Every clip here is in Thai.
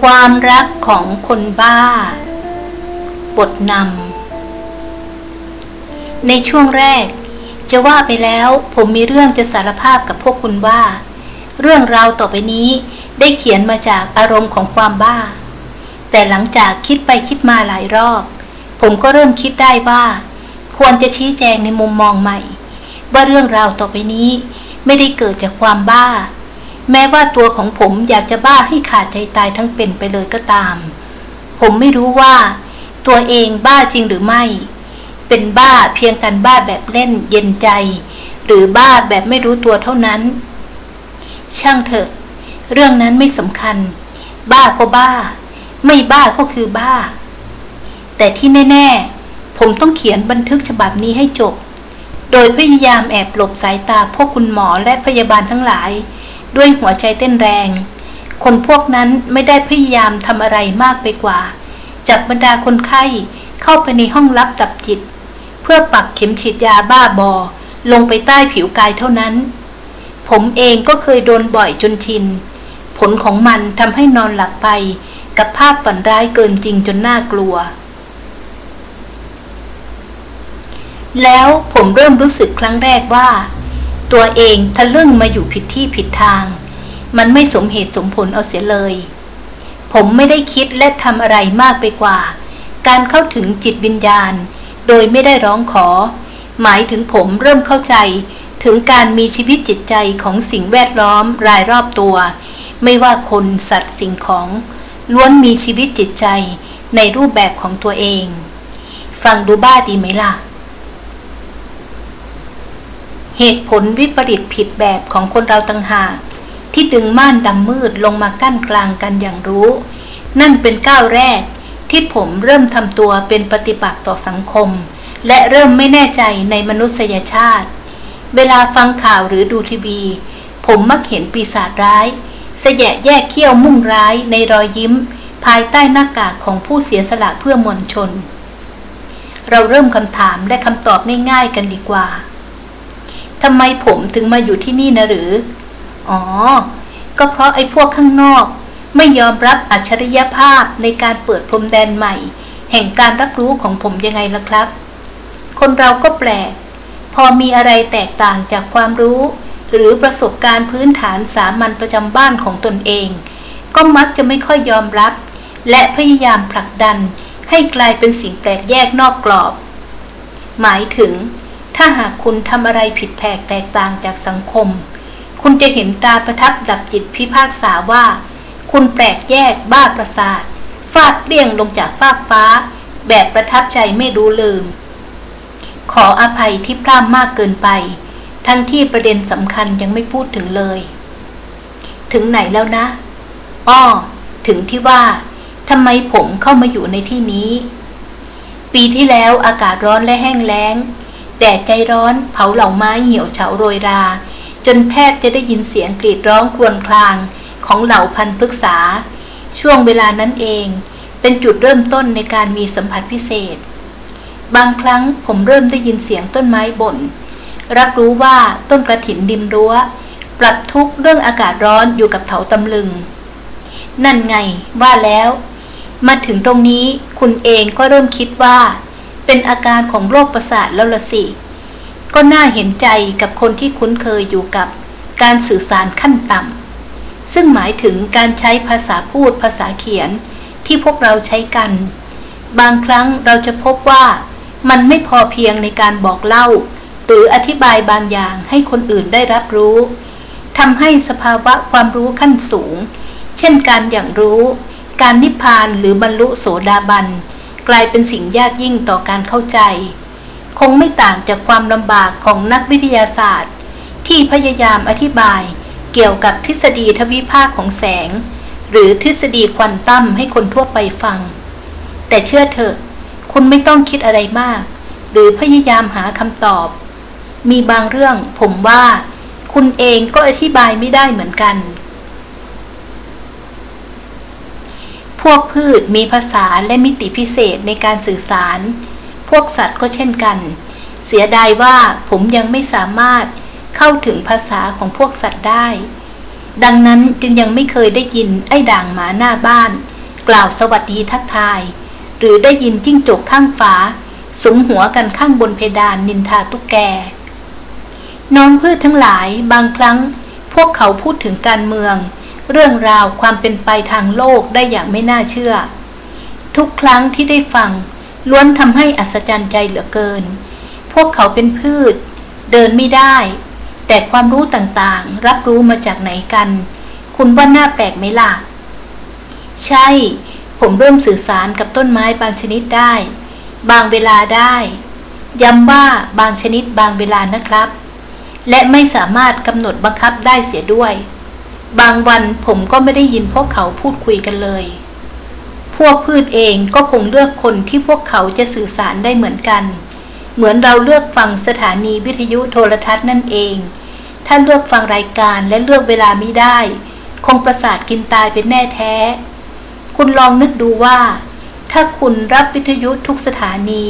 ความรักของคนบ้า บทนำ ในช่วงแรก จะว่าไปแล้วผมมีเรื่องจะสารภาพกับพวกคุณว่า เรื่องราวต่อไปนี้ได้เขียนมาจากอารมณ์ของความบ้า แต่หลังจากคิดไปคิดมาหลายรอบ ผมก็เริ่มคิดได้ว่า ควรจะชี้แจงในมุมมองใหม่ ว่าเรื่องราวต่อไปนี้ไม่ได้เกิดจากความบ้า แม้ว่าตัวของผมอยากจะบ้าให้ขาดใจตายทั้งเป็นไปเลยก็ตาม ผมไม่รู้ว่า ตัวเองบ้าจริงหรือไม่ เป็นบ้าเพียงกันบ้าแบบเล่นเย็นใจ หรือบ้าแบบไม่รู้ตัวเท่านั้น ช่างเถอะ เรื่องนั้นไม่สำคัญ บ้าก็บ้า ไม่บ้าก็คือบ้า แต่ที่แน่ ๆ ผมต้องเขียนบันทึกฉบับนี้ให้จบ โดยพยายามแอบหลบสายตาพวกคุณหมอและพยาบาลทั้งหลาย ด้วยหัวใจเต้นแรง คนพวกนั้นไม่ได้พยายามทำอะไรมากไปกว่า จับบรรดาคนไข้เข้าไปในห้องลับดับจิต เพื่อปักเข็มฉีดยาบ้าบอ ลงไปใต้ผิวกายเท่านั้น ผมเองก็เคยโดนบ่อยจนชิน ผลของมันทำให้นอนหลับไป กับภาพฝันร้ายเกินจริงจนน่ากลัว แล้วผมเริ่มรู้สึกครั้งแรกว่า ตัวเองทะลึ่งมาอยู่ผิดที่ผิดทาง มันไม่สมเหตุสมผลเอาเสียเลย ผมไม่ได้คิดและทำอะไรมากไปกว่า การเข้าถึงจิตวิญญาณ โดยไม่ได้ร้องขอ หมายถึงผมเริ่มเข้าใจถึงการมีชีวิตจิตใจของสิ่งแวดล้อมรายรอบตัว ไม่ว่าคนสัตว์สิ่งของ ล้วนมีชีวิตจิตใจในรูปแบบของตัวเอง ฟังดูบ้าดีไหมล่ะ เหตุผลวิปริตผิดแบบของคนเราต่างหากที่ดึงม่านดำมืดลงมากั้นกลางกันอย่างรู้ นั่นเป็นก้าวแรก ที่ผมเริ่มทำตัวเป็นปฏิบัติต่อสังคม และเริ่มไม่แน่ใจในมนุษยชาติ เวลาฟังข่าวหรือดูทีวี ผมมักเห็นปีศาจร้ายเสยะแยกเขี้ยวมุ่งร้ายในรอยยิ้ม ภายใต้หน้ากากของผู้เสียสละเพื่อมวลชน เราเริ่มคำถามและคำตอบง่ายๆกันดีกว่า ทำไมผมถึงมาอยู่ที่นี่นะหรือ อ๋อ ก็เพราะไอ้พวกข้างนอก ไม่ยอมรับอัจฉริยภาพในการเปิดพรมแดนใหม่ แห่งการรับรู้ของผมยังไงล่ะครับ คนเราก็แปลก พอมีอะไรแตกต่างจากความรู้ หรือประสบการณ์พื้นฐานสามัญประจำบ้านของตนเอง ก็มักจะไม่ค่อยยอมรับ และพยายามผลักดันให้กลายเป็นสิ่งแปลกแยกนอกกรอบ หมายถึง ถ้าหากคุณทำอะไรผิดแผกแตกต่างจากสังคม คุณจะเห็นตาประทับดับจิตพิพากษาว่า คุณแปลกแยกบ้าประสาท ฟาดเปลี่ยงลงจากฟากฟ้า แบบประทับใจไม่รู้ลืม ขออภัยที่พร่ำมากเกินไป ทั้งที่ประเด็นสำคัญยังไม่พูดถึงเลย ถึงไหนแล้วนะ อ้อ ถึงที่ว่าทำไมผมเข้ามาอยู่ในที่นี้ ปีที่แล้วอากาศร้อนและแห้งแล้ง แดดใจร้อนเผาเหล่าไม้เหี่ยวเฉาโรยรา จนแทบจะได้ยินเสียงกรีดร้องครวญครางของเหล่าพันธุ์พฤกษา ช่วงเวลานั้นเอง เป็นจุดเริ่มต้นในการมีสัมผัสพิเศษ บางครั้งผมเริ่มได้ยินเสียงต้นไม้บ่น รับรู้ว่าต้นกระถินดิมรั้ว ปรับทุกเรื่องอากาศร้อนอยู่กับเถาตำลึง นั่นไงว่าแล้ว มาถึงตรงนี้คุณเองก็เริ่มคิดว่า เป็นอาการของโรคประสาทแล้วละสิ ก็น่าเห็นใจกับคนที่คุ้นเคยอยู่กับการสื่อสารขั้นต่ำ ซึ่งหมายถึงการใช้ภาษาพูดภาษาเขียนที่พวกเราใช้กัน บางครั้งเราจะพบว่ามันไม่พอเพียงในการบอกเล่า หรืออธิบายบางอย่างให้คนอื่นได้รับรู้ทำให้สภาวะความรู้ขั้นสูง เช่นการอย่างรู้ การนิพพานหรือบรรลุโสดาบัน กลายเป็นสิ่งยากยิ่งต่อการเข้าใจ คงไม่ต่างจากความลำบากของนักวิทยาศาสตร์ ที่พยายามอธิบายเกี่ยวกับทฤษฎีทวิภาคของแสง หรือทฤษฎีควอนตัมให้คนทั่วไปฟัง แต่เชื่อเถอะ คุณไม่ต้องคิดอะไรมาก หรือพยายามหาคำตอบ มีบางเรื่องผมว่า คุณเองก็อธิบายไม่ได้เหมือนกัน พ วกพืชมีภาษาและมิติพิเศษในการสื่อสาร พวกสัตว์ก็เช่นกัน เสียดายว่าผมยังไม่สามารถเข้าถึงภาษาของพวกสัตว์ได้ ดังนั้นจึงยังไม่เคยได้ยินไอ้ด่างหมาหน้าบ้าน กล่าวสวัสดีทักทาย หรือได้ยินจิ้งจกข้างฝาสุมหัวกันข้างบนเพดานนินทาตุ๊กแก น้องพืชทั้งหลายบางครั้ง พวกเขาพูดถึงการเมือง เรื่องราวความเป็นไปทางโลกได้อย่างไม่น่าเชื่อ ทุกครั้งที่ได้ฟัง ล้วนทำให้อัศจรรย์ใจเหลือเกิน พวกเขาเป็นพืช เดินไม่ได้ แต่ความรู้ต่างๆ รับรู้มาจากไหนกัน คุณว่าน่าแปลกไหมล่ะ ใช่ ผมเริ่มสื่อสารกับต้นไม้บางชนิดได้ บางเวลาได้ ย้ำว่าบางชนิดบางเวลานะครับ และไม่สามารถกำหนดบังคับได้เสียด้วย บางวันผมก็ไม่ได้ยินพวกเขาพูดคุยกันเลย พวกพืชเองก็คงเลือกคนที่พวกเขาจะสื่อสารได้เหมือนกัน เหมือนเราเลือกฟังสถานีวิทยุโทรทัศน์นั่นเอง ถ้าเลือกฟังรายการและเลือกเวลาไม่ได้ คงประสาทกินตายเป็นแน่แท้ คุณลองนึกดูว่า ถ้าคุณรับวิทยุทุกสถานี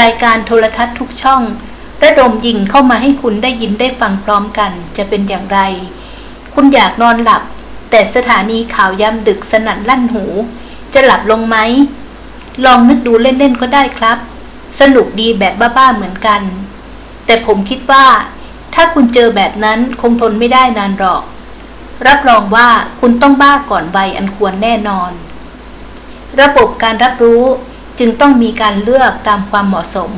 รายการโทรทัศน์ทุกช่องระดมยิงเข้ามาให้คุณได้ยินได้ฟังพร้อมกันจะเป็นอย่างไร คุณอยากนอนหลับ แต่สถานีข่าวยามดึกสนั่นลั่นหู จะหลับลงไหม ลองนึกดูเล่นๆก็ได้ครับ สนุกดีแบบบ้าๆเหมือนกัน แต่ผมคิดว่า ถ้าคุณเจอแบบนั้นคงทนไม่ได้นานหรอก รับรองว่าคุณต้องบ้าก่อนวัยอันควรแน่นอน ระบบการรับรู้จึงต้องมีการเลือกตามความเหมาะสม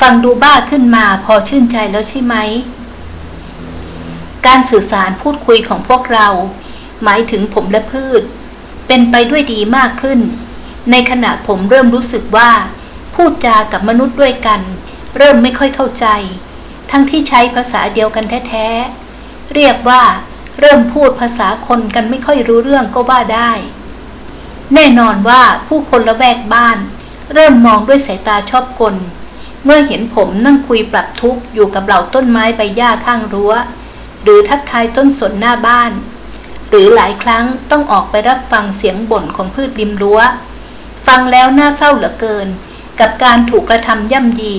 ฟังดูบ้าขึ้นมาพอชื่นใจแล้วใช่ไหม การสื่อสารพูดคุยของพวกเรา หมายถึงผมและพืช เป็นไปด้วยดีมากขึ้น ในขณะผมเริ่มรู้สึกว่า พูดจากับมนุษย์ด้วยกัน เริ่มไม่ค่อยเข้าใจ ทั้งที่ใช้ภาษาเดียวกันแท้ๆ เรียกว่า เริ่มพูดภาษาคนกันไม่ค่อยรู้เรื่องก็ว่าได้ แน่นอนว่าผู้คนละแวกบ้าน เริ่มมองด้วยสายตาชอบกลเมื่อเห็นผมนั่งคุยปรับทุกข์อยู่กับเหล่าต้นไม้ใบหญ้าข้างรั้ว หรือทักทายต้นสนหน้าบ้าน หรือหลายครั้งต้องออกไปรับฟังเสียงบ่นของพืชริมรั้ว ฟังแล้วน่าเศร้าเหลือเกิน กับการถูกกระทำย่ำยี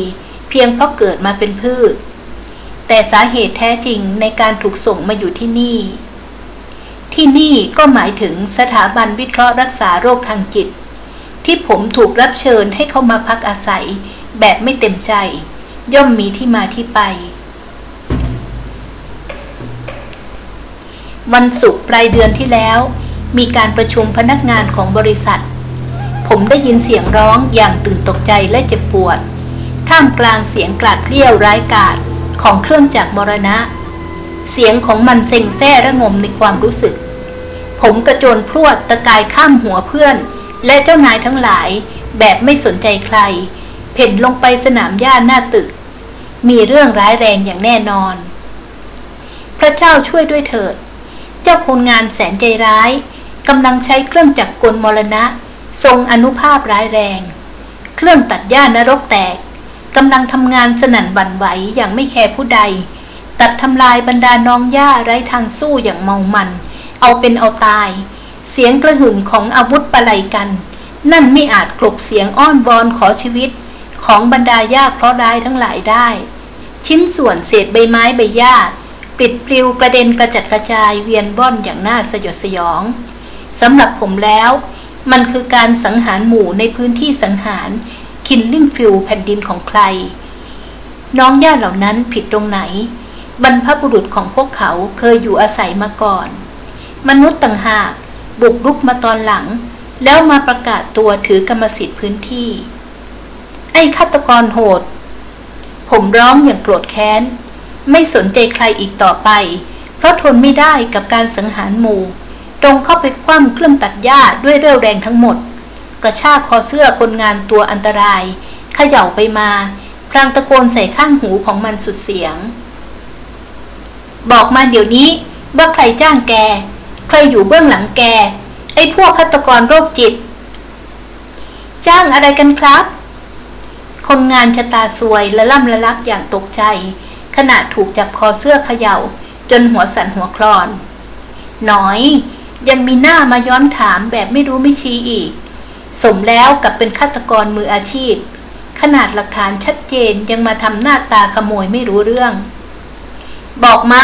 เพียงเพราะเกิดมาเป็นพืช แต่สาเหตุแท้จริงในการถูกส่งมาอยู่ที่นี่ ที่นี่ก็หมายถึงสถาบันวิเคราะห์รักษาโรคทางจิต ที่ผมถูกรับเชิญให้เข้ามาพักอาศัย แบบไม่เต็มใจ ย่อมมีที่มาที่ไป วันศุกร์ปลายเดือนที่แล้ว มีการประชุมพนักงานของบริษัท ผมได้ยินเสียงร้องอย่างตื่นตกใจและเจ็บปวด ท่ามกลางเสียงกลาดเกลี้ยวร้ายกาจของเครื่องจักรมรณะ เสียงของมันเซ็งแซ่ระงมในความรู้สึก ผมกระโจนพรวดตะกายข้ามหัวเพื่อน และเจ้านายทั้งหลายแบบไม่สนใจใคร เพ่นลงไปสนามหญ้าหน้าตึก มีเรื่องร้ายแรงอย่างแน่นอน พระเจ้าช่วยด้วยเถิด เจ้าคนงานแสนใจร้ายกำลังใช้เครื่องจักรกลมรณะ ทรงอนุภาพร้ายแรง เครื่องตัดหญ้านรกแตกกำลังทำงานสนั่นบั่นไหวอย่างไม่แคร์ผู้ใด ตัดทำลายบรรดาน้องหญ้าไร้ทางสู้อย่างเมามัน เอาเป็นเอาตาย เสียงกระหึ่มของอาวุธปะไลกัน นั่นไม่อาจกลบเสียงอ้อนวอนขอชีวิต ของบรรดายาเพราะร้ายทั้งหลายได้ ชิ้นส่วนเศษใบไม้ใบหญ้า ปลิดปลิวกระเด็นกระจัดกระจายเวียนว่อนอย่างน่าสยดสยองสำหรับผมแล้ว มันคือการสังหารหมู่ในพื้นที่สังหารคินลิงฟิลแผ่นดินของใคร น้องญาติเหล่านั้นผิดตรงไหน บรรพบุรุษของพวกเขาเคยอยู่อาศัยมาก่อน มนุษย์ต่างหากบุกรุกมาตอนหลัง แล้วมาประกาศตัวถือกรรมสิทธิ์พื้นที่ ไอ้ฆาตกรโหด ผมร้องอย่างโกรธแค้น ไม่สนใจใครอีกต่อไป เพราะทนไม่ได้กับการสังหารหมู่ ตรงเข้าไปคว่ำเครื่องตัดหญ้าด้วยเร็วแรงทั้งหมด กระชากคอเสื้อคนงานตัวอันตรายเขย่าไปมาพลางตะโกนใส่ข้างหูของมันสุดเสียง บอกมาเดี๋ยวนี้ว่าใครจ้างแก ใครอยู่เบื้องหลังแก ไอ้พวกฆาตกรโรคจิต จ้างอะไรกันครับ คนงานชะตาสวยและล่ำละลักอย่างตกใจ ขณะถูกจับคอเสื้อเขยา่า จนหัวสั่นหัวคลอน น้อย ยังมีหน้ามาย้อนถามแบบไม่รู้ไม่ชี้อีก สมแล้วกับเป็นฆาตกรมืออาชีพ ขนาดหลักฐานชัดเจนยังมาทำหน้าตาขโมยไม่รู้เรื่อง บอกมา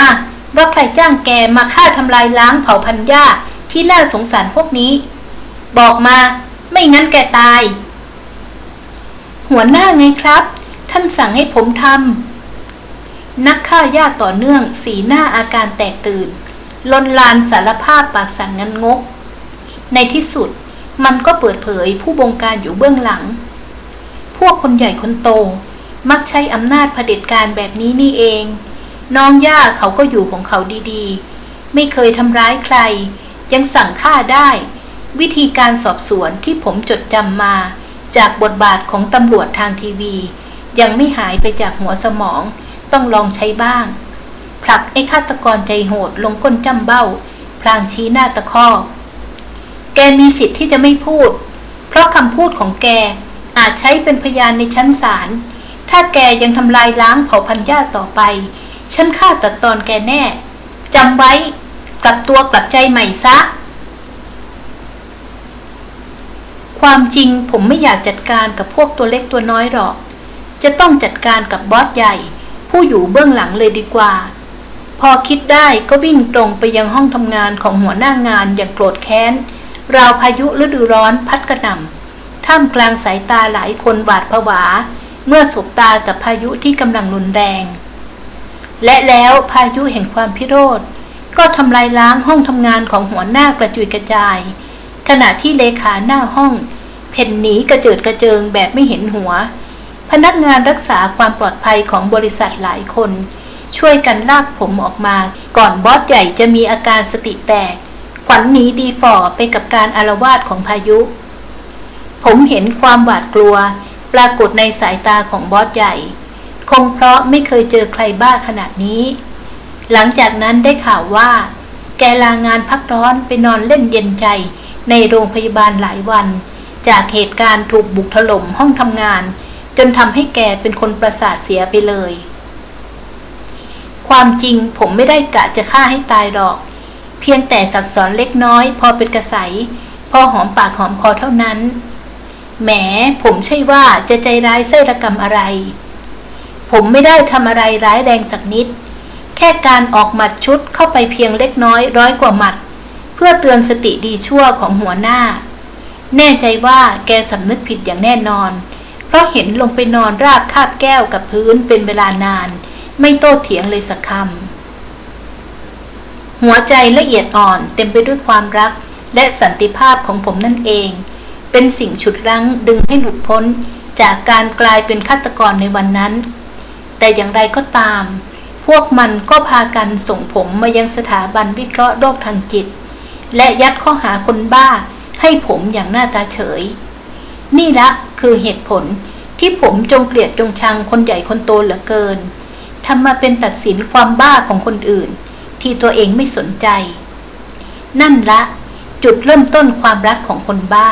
ว่าใครจ้างแกมาฆ่าทำลายล้างเผ่าพันธุ์หญ้าที่น่าสงสารพวกนี้ บอกมา ไม่งั้นแกตาย หัวหน้าไงครับ ท่านสั่งให้ผมทำ นักฆ่าญาต่อเนื่องสีหน้าอาการแตกตื่น ลนลานสารภาพปากสั่นงันงก ในที่สุดมันก็เปิดเผยผู้บงการอยู่เบื้องหลัง พวกคนใหญ่คนโต มักใช้อำนาจเผด็จการแบบนี้นี่เอง น้องย่าเขาก็อยู่ของเขาดีๆ ไม่เคยทำร้ายใคร ยังสั่งฆ่าได้ วิธีการสอบสวนที่ผมจดจำมา จากบทบาทของตำรวจทางทีวี ยังไม่หายไปจากหัวสมอง ต้องลองใช้บ้าง ผลักไอ้ฆาตกรใจโหดลงก้นจ้ำเบ้า พลางชี้หน้าตะคอกแกมีสิทธิ์ที่จะไม่พูด เพราะคำพูดของแกอาจใช้เป็นพยานในชั้นศาล ถ้าแกยังทำลายล้างเผ่าพันธุ์ญาติต่อไป ฉันฆ่าตัดตอนแกแน่จำไว้ กลับตัวกลับใจใหม่ซะ ความจริงผมไม่อยากจัดการกับพวกตัวเล็กตัวน้อยหรอก จะต้องจัดการกับบอสใหญ่ ผู้อยู่เบื้องหลังเลยดีกว่า พอคิดได้ก็วิ่งตรงไปยังห้องทำงานของหัวหน้างานอย่างโกรธแค้น ราวพายุฤดูร้อนพัดกระหน่ำท่ามกลางสายตาหลายคนบาดผวา เมื่อสบตากับพายุที่กำลังรุนแรงและแล้วพายุแห่งความพิโรธ ก็ทำลายล้างห้องทำงานของหัวหน้ากระจุยกระจาย ขณะที่เลขาหน้าห้อง เพ่นหนีกระเจิดกระเจิงแบบไม่เห็นหัว พนักงานรักษาความปลอดภัยของบริษัทหลายคน ช่วยกันลากผมออกมา ก่อนบอสใหญ่จะมีอาการสติแตก ขวัญหนีดีฝ่อไปกับการอารวาสของพายุ ผมเห็นความหวาดกลัว ปรากฏในสายตาของบอสใหญ่ คงเพราะไม่เคยเจอใครบ้าขนาดนี้ หลังจากนั้นได้ข่าวว่า แกลางานพักร้อนไปนอนเล่นเย็นใจในโรงพยาบาลหลายวัน จากเหตุการณ์ถูกบุกถล่มห้องทำงาน จนทำให้แกเป็นคนประสาทเสียไปเลย ความจริงผมไม่ได้กะจะฆ่าให้ตายหรอก เพียงแต่สักสอนเล็กน้อย พอเป็นกระใส พอหอมปากหอมคอเท่านั้น แหมผมใช่ว่าจะใจร้ายไส้ระกรรมอะไร ผมไม่ได้ทำอะไรร้ายแรงสักนิด แค่การออกหมัดชุดเข้าไปเพียงเล็กน้อยร้อยกว่าหมัด เพื่อเตือนสติดีชั่วของหัวหน้า แน่ใจว่าแกสำนึกผิดอย่างแน่นอน เพราะเห็นลงไปนอนราบคาบแก้วกับพื้นเป็นเวลานาน ไม่โต้เถียงเลยสักคำหัวใจละเอียดอ่อนเต็มไปด้วยความรัก และสันติภาพของผมนั่นเอง เป็นสิ่งฉุดรั้งดึงให้หลุดพ้นจากการกลายเป็นฆาตกรในวันนั้น แต่อย่างไรก็ตาม พวกมันก็พากันส่งผมมายังสถาบันวิเคราะห์โรคทางจิต และยัดข้อหาคนบ้าให้ผมอย่างหน้าตาเฉย นี่ละคือเหตุผลที่ผมจงเกลียดจงชังคนใหญ่คนโตเหลือเกินทำมาเป็นตัดสินความบ้าของคนอื่น ที่ตัวเองไม่สนใจ นั่นละ จุดเริ่มต้นความรักของคนบ้า